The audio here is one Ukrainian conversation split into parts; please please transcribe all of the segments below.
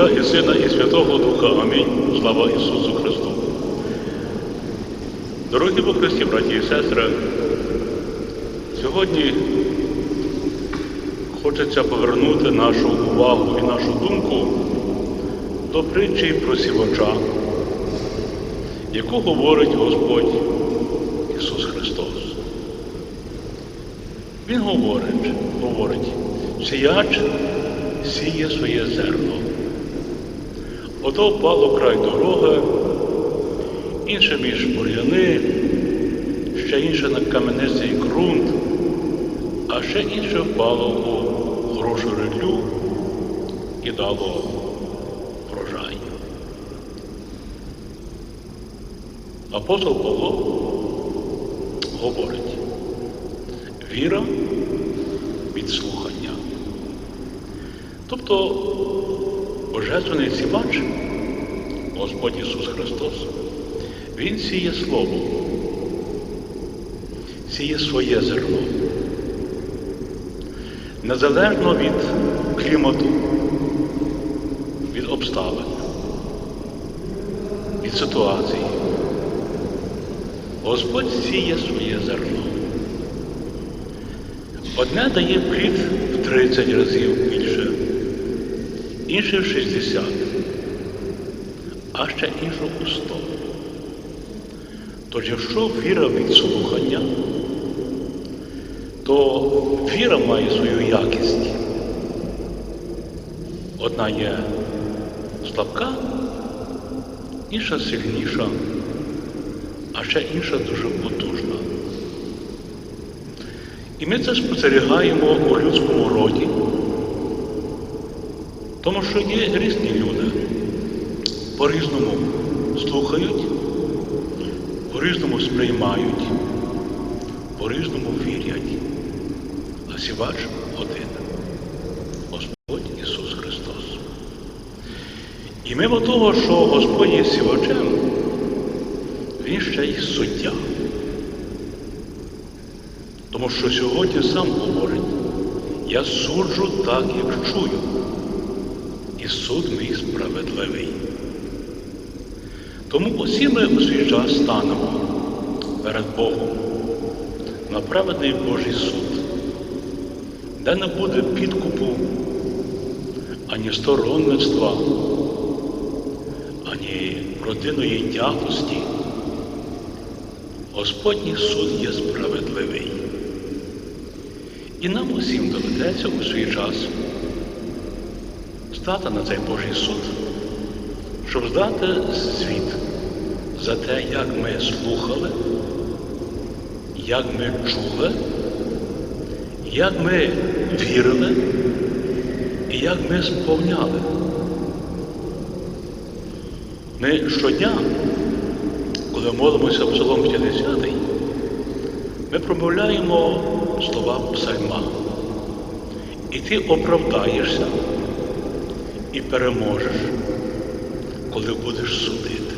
Отця і Сина, і Святого Духа. Амінь. Слава Ісусу Христу. Дорогі по Христі, браті і сестри, сьогодні хочеться повернути нашу увагу і нашу думку до притчі про сівача, яку говорить Господь Ісус Христос. Він говорить, говорить, сіяч сіє своє зерно. Ото впало край дороги, інше між бур'яни, ще інше на каменистий ґрунт, а ще інше впало у хорошу релю і дало врожай. Апостол Павло говорить, віра від слухання. Тобто Божественний сівач, Господь Ісус Христос, Він сіє Слово, сіє своє зерно. Незалежно від клімату, від обставин, від ситуації. Господь сіє своє зерно. Одне дає плід в 30 разів більше, інше в 60, а ще інше у 100. Тож, якщо віра від слухання, то віра має свою якість. Одна є слабка, інша сильніша, а ще інша дуже потужна. І ми це спостерігаємо у людському роді, тому що є різні люди, по-різному слухають, по-різному сприймають, по-різному вірять. А сівач один Господь Ісус Христос. І мимо того, що Господь є сівачем, Він ще й суддя. Тому що сьогодні сам говорить, я суджу так, як чую, суд мій справедливий. Тому усі ми у свій час станемо перед Богом на праведний Божий суд, де не буде підкупу, ані сторонництва, ані родинної тягості. Господній суд є справедливий. І нам усім доведеться у свій час стати на цей Божий суд, щоб здати звіт за те, як ми слухали, як ми чули, як ми вірили і як ми сповняли. Ми щодня, коли молимося Псалом 50, ми промовляємо слова псальма. І ти оправдаєшся і переможеш, коли будеш судити.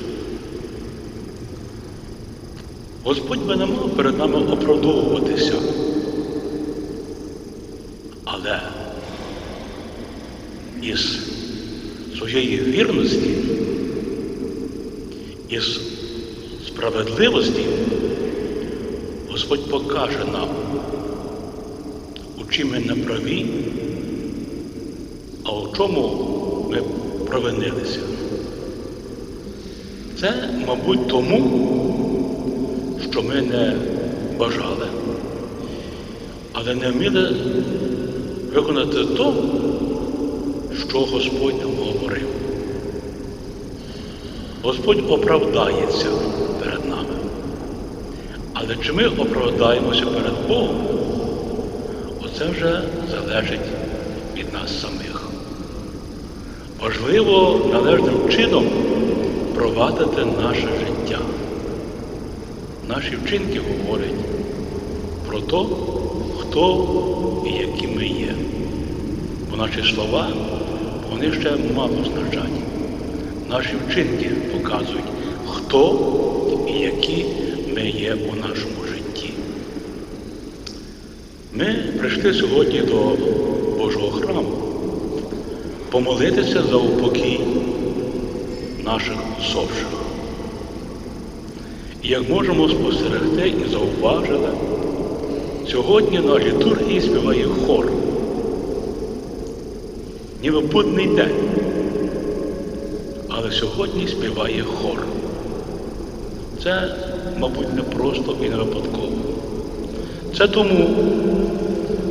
Господь би не мав перед нами оправдовуватися. Але із своєї вірності, із справедливості Господь покаже нам, у чим ми не праві, а у чому ми провинилися. Це, мабуть, тому, що ми не бажали, але не вміли виконати то, що Господь нам говорив. Господь оправдається перед нами. Але чи ми оправдаємося перед Богом, оце вже залежить від нас самих. Важливо належним чином провадити наше життя. Наші вчинки говорять про те, хто і які ми є. Бо наші слова, вони ще мало значать. Наші вчинки показують, хто і які ми є у нашому житті. Ми прийшли сьогодні до Божого храму, помолитися за упокій наших усопших. І як можемо спостерегти і зауважили, сьогодні на літургії співає хор. Ніби будний день. Але сьогодні співає хор. Це, мабуть, не просто і не випадково. Це тому,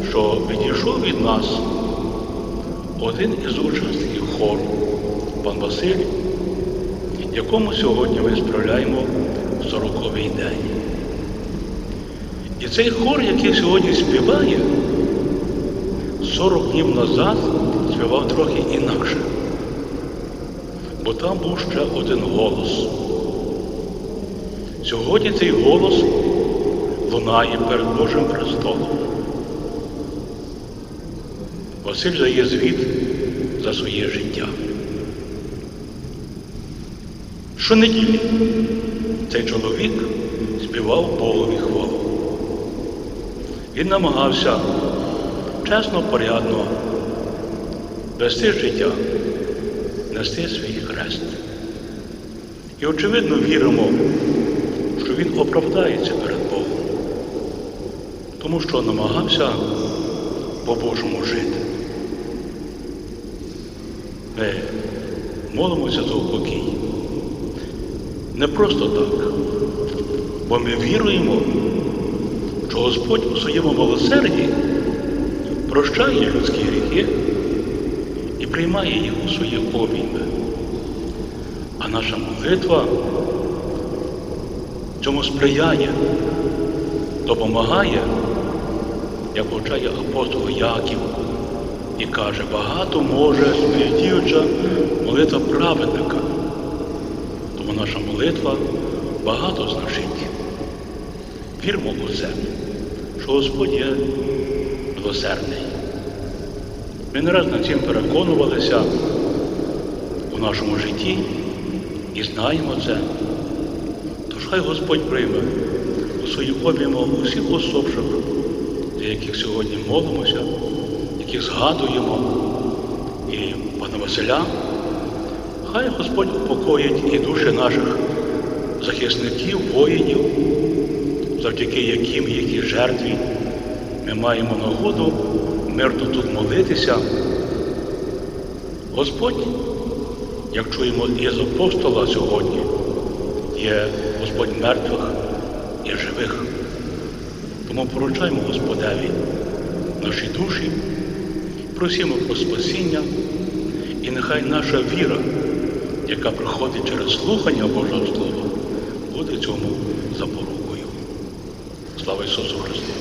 що відійшов від нас один із учасників хору, пан Василь, якому сьогодні ми справляємо 40-й день. І цей хор, який сьогодні співає, 40 днів назад співав трохи інакше. Бо там був ще один голос. Сьогодні цей голос лунає перед Божим престолом. Василь дає звіт за своє життя. Щонеділі цей чоловік співав Богові хвалу. Він намагався чесно, порядно вести життя, нести свій хрест. І, очевидно, віримо, що він оправдається перед Богом, тому що намагався по-божому жити. Ми молимося за упокій. Не просто так, бо ми віруємо, що Господь у своєму милосерді прощає людські гріхи і приймає їх у своє обійми. А наша молитва цьому сприяє, допомагає, як повчає апостол Яків і каже, багато може смертіюча молитва праведника. Тому наша молитва багато значить. Вірмо у це, що Господь є милосердний. Ми не раз над цим переконувалися у нашому житті і знаємо це. Тож хай Господь прийме у свою обійму усіх усопших, за яких сьогодні молимося, яких згадуємо, і пана Василя. Хай Господь упокоїть і душі наших захисників, воїнів, завдяки яким, якій жертві ми маємо нагоду мирно тут молитися. Господь, як чуємо із апостола сьогодні, є Господь мертвих і живих. Тому поручаємо Господеві наші душі, просимо про спасіння, і нехай наша віра, яка приходить через слухання Божого Слова, буде цьому запорукою. Слава Ісусу Христу!